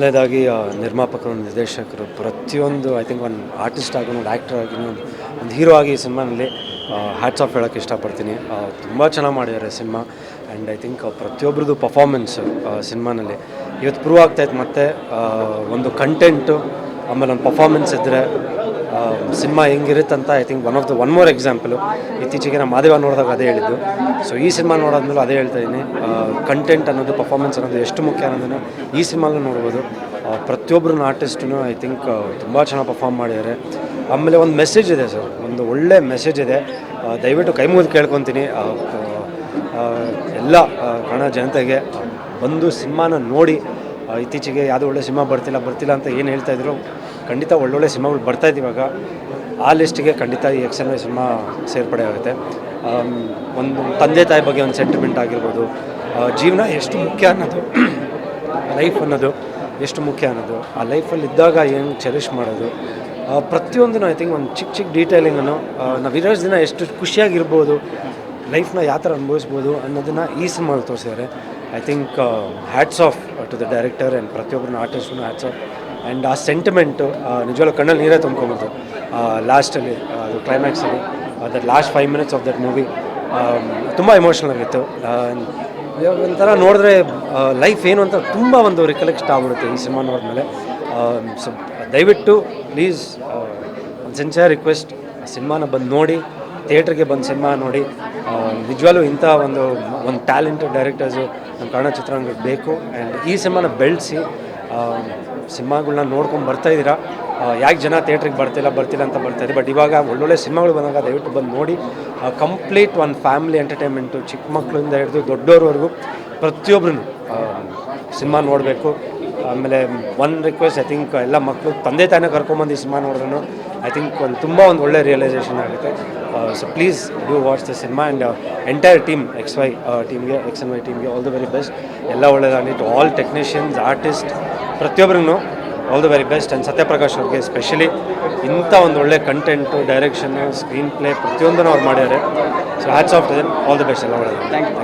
ಮೊದಲನೇದಾಗಿ ನಿರ್ಮಾಪಕರು, ನಿರ್ದೇಶಕರು ಪ್ರತಿಯೊಂದು ಐ ಥಿಂಕ್ ಒಂದು ಆರ್ಟಿಸ್ಟ್ ಆಗಿ ಒಂದು ಆ್ಯಕ್ಟರ್ ಆಗಿ ಒಂದು ಹೀರೋ ಆಗಿ ಸಿನಿಮಾನಲ್ಲಿ ಹ್ಯಾಟ್ಸ್ ಆಫ್ ಹೇಳೋಕ್ಕೆ ಇಷ್ಟಪಡ್ತೀನಿ. ತುಂಬ ಚೆನ್ನಾಗಿ ಮಾಡಿದ್ದಾರೆ ಸಿನಿಮಾ. ಆ್ಯಂಡ್ ಐ ಥಿಂಕ್ ಪ್ರತಿಯೊಬ್ಬರದ್ದು ಪರ್ಫಾರ್ಮೆನ್ಸ್ ಸಿನಿಮಾನಲ್ಲಿ. ಇವತ್ತು ಪ್ರೂವ್ ಆಗ್ತಾಯಿತ್ತು ಮತ್ತು ಒಂದು ಕಂಟೆಂಟು ಆಮೇಲೆ ಒಂದು ಪರ್ಫಾರ್ಮೆನ್ಸ್ ಇದ್ದರೆ ಸಿನಿಮಾ ಅಂತ I think one of the one more example ಇತ್ತೀಚೆಗೆ ನಾನು ಮಾದೇವ ನೋಡಿದಾಗ ಅದೇ ಹೇಳಿದ್ದು. ಸೊ ಈ ಸಿನಿಮಾ ನೋಡಾದ್ಮೇಲೆ ಅದೇ ಹೇಳ್ತಾ ಇದ್ದೀನಿ ಕಂಟೆಂಟ್ ಅನ್ನೋದು ಪರ್ಫಾರ್ಮೆನ್ಸ್ ಅನ್ನೋದು ಎಷ್ಟು ಮುಖ್ಯ ಅನ್ನೋದನ್ನು ಈ ಸಿನಿಮಾಲೂ ನೋಡ್ಬೋದು. ಪ್ರತಿಯೊಬ್ಬರನ್ನ ಆರ್ಟಿಸ್ಟೂ ಐ ಥಿಂಕ್ ತುಂಬ ಚೆನ್ನಾಗಿ ಪರ್ಫಾರ್ಮ್ ಮಾಡಿದ್ದಾರೆ. ಆಮೇಲೆ ಒಂದು ಮೆಸೇಜ್ ಇದೆ ಸರ್ ಒಂದು ಒಳ್ಳೆ ಮೆಸೇಜ್ ಇದೆ. ದಯವಿಟ್ಟು ಕೈ ಮುಗಿದು ಕೇಳ್ಕೊತೀನಿ. ಎಲ್ಲ ಕನ್ನಡ ಜನತೆಗೆ ಬಂದು ಸಿನಿಮಾನ ನೋಡಿ. ಇತ್ತೀಚೆಗೆ ಯಾವುದೋ ಒಳ್ಳೆ ಸಿನಿಮಾ ಬರ್ತಿಲ್ಲ ಬರ್ತಿಲ್ಲ ಅಂತ ಏನು ಹೇಳ್ತಾ ಇದ್ರು ಖಂಡಿತ ಒಳ್ಳೊಳ್ಳೆ ಸಿನಿಮಾಗಳು ಬರ್ತಾ ಇದೆ ಇವಾಗ. ಆ ಲಿಸ್ಟಿಗೆ ಖಂಡಿತ ಈ ಎಕ್ಸನ್ ಸಿನಿಮಾ ಸೇರ್ಪಡೆ ಆಗುತ್ತೆ. ಒಂದು ತಂದೆ ತಾಯಿ ಬಗ್ಗೆ ಒಂದು ಸೆಂಟಿಮೆಂಟ್ ಆಗಿರ್ಬೋದು. ಜೀವನ ಎಷ್ಟು ಮುಖ್ಯ ಅನ್ನೋದು ಲೈಫ್ ಅನ್ನೋದು ಎಷ್ಟು ಮುಖ್ಯ ಅನ್ನೋದು. ಆ ಲೈಫಲ್ಲಿ ಇದ್ದಾಗ ಏನು ಚೆರಿಷ್ ಮಾಡೋದು. ಪ್ರತಿಯೊಂದನ್ನು ಐ ಥಿಂಕ್ ಒಂದು ಚಿಕ್ಕ ಚಿಕ್ಕ ಡೀಟೇಲಿಂಗನ್ನು ನಾವು ಇರೋಷ್ಟು ದಿನ ಎಷ್ಟು ಖುಷಿಯಾಗಿರ್ಬೋದು ಲೈಫ್ನ ಯಾವ ಥರ ಅನುಭವಿಸ್ಬೋದು ಅನ್ನೋದನ್ನು ಈ ಸಿನಿಮಾದಲ್ಲಿ ತೋರಿಸಿದ್ದಾರೆ I think hats off to the director and ಪ್ರತಿಯೊಬ್ಬರನ್ನ artist hats off and ಆ ಸೆಂಟಿಮೆಂಟು ನಿಜವಾಗ್ಲೂ ಕಣ್ಣಲ್ಲಿ ನೀರೇ ತುಂಬ್ಕೊಂಬತ್ತು ಲಾಸ್ಟಲ್ಲಿ ಅದು ಕ್ಲೈಮ್ಯಾಕ್ಸಲ್ಲಿ that last five minutes of that movie ತುಂಬ ಎಮೋಷ್ನಲ್ ಆಗಿತ್ತು. ಒಂಥರ ನೋಡಿದ್ರೆ ಲೈಫ್ ಏನು ಅಂತ ತುಂಬ ಒಂದು ರಿಕಲೆಕ್ಟ್ ಆಗ್ಬಿಡುತ್ತೆ ಈ ಸಿನಿಮಾ ನೋಡಿದ್ಮೇಲೆ ಸೊ ದಯವಿಟ್ಟು ಪ್ಲೀಸ್ ಒಂದು ಸಿನ್ಸಿಯರ್ ರಿಕ್ವೆಸ್ಟ್ ಸಿನಿಮಾನ ಬಂದು ನೋಡಿ ಥಿಯೇಟ್ರಿಗೆ ಬಂದು ಸಿನಿಮಾ ನೋಡಿ. ನಿಜವಾಗ್ಲೂ ಇಂಥ ಒಂದು ಒಂದು ಟ್ಯಾಲೆಂಟೆಡ್ ಡೈರೆಕ್ಟರ್ಸು ನಮ್ಮ ಕನ್ನಡ ಚಿತ್ರರಂಗಕ್ಕೆ ಬೇಕು. ಆ್ಯಂಡ್ ಈ ಸಿನಿಮಾನ ಬೆಳೆಸಿ ಸಿನಿಮಾಗಳನ್ನ ನೋಡ್ಕೊಂಡು ಬರ್ತಾ ಇದ್ದೀರಾ? ಯಾಕೆ ಜನ ಥಿಯೇಟ್ರಿಗೆ ಬರ್ತಿಲ್ಲ ಬರ್ತಿಲ್ಲ ಅಂತ ಬರ್ತಾರೆ ಬಟ್ ಇವಾಗ ಒಳ್ಳೊಳ್ಳೆ ಸಿನಿಮಾಗಳು ಬಂದಾಗ ದಯವಿಟ್ಟು ಬಂದು ನೋಡಿ. ಕಂಪ್ಲೀಟ್ ಒಂದು ಫ್ಯಾಮಿಲಿ ಎಂಟರ್ಟೈನ್ಮೆಂಟು, ಚಿಕ್ಕ ಮಕ್ಕಳಿಂದ ಹಿಡಿದು ದೊಡ್ಡವ್ರವರೆಗೂ ಪ್ರತಿಯೊಬ್ಬರೂ ಸಿನಿಮಾ ನೋಡಬೇಕು. ಆಮೇಲೆ ಒನ್ ರಿಕ್ವೆಸ್ಟ್ ಐ ಥಿಂಕ್ ಎಲ್ಲ ಮಕ್ಕಳು ತಂದೆ ತಾನೇ ಕರ್ಕೊಂಬಂದು ಈ ಸಿನಿಮಾ ನೋಡಿದ್ರು ಐ ಥಿಂಕ್ ಒಂದು ತುಂಬ ಒಂದು ಒಳ್ಳೆ ರಿಯಲೈಸೇಷನ್ ಆಗುತ್ತೆ. So please do watch the cinema and entire team X Y ಟೀಮ್ಗೆ ಎಕ್ಸ್ ಎನ್ ವೈ ಟೀಮ್ಗೆ ಆಲ್ ದ ವೆರಿ ಬೆಸ್ಟ್ ಎಲ್ಲ ಒಳ್ಳೆಯದಾಗಲಿ ಟು ಆಲ್ ಟೆಕ್ನಿಷಿಯನ್ಸ್ ಆರ್ಟಿಸ್ಟ್ ಪ್ರತಿಯೊಬ್ಬರಿಗೂ all the very best and Satyaprakash ಅವ್ರಿಗೆ ಸ್ಪೆಷಲಿ ಇಂಥ ಒಂದು ಒಳ್ಳೆ ಕಂಟೆಂಟು ಡೈರೆಕ್ಷನ್ನು ಸ್ಕ್ರೀನ್ ಪ್ಲೇ ಪ್ರತಿಯೊಂದನ್ನು ಅವ್ರು ಮಾಡಿದ್ದಾರೆ. So hats off to all the best ಎಲ್ಲ ಒಳ್ಳೆಯದು ಥ್ಯಾಂಕ್ ಯು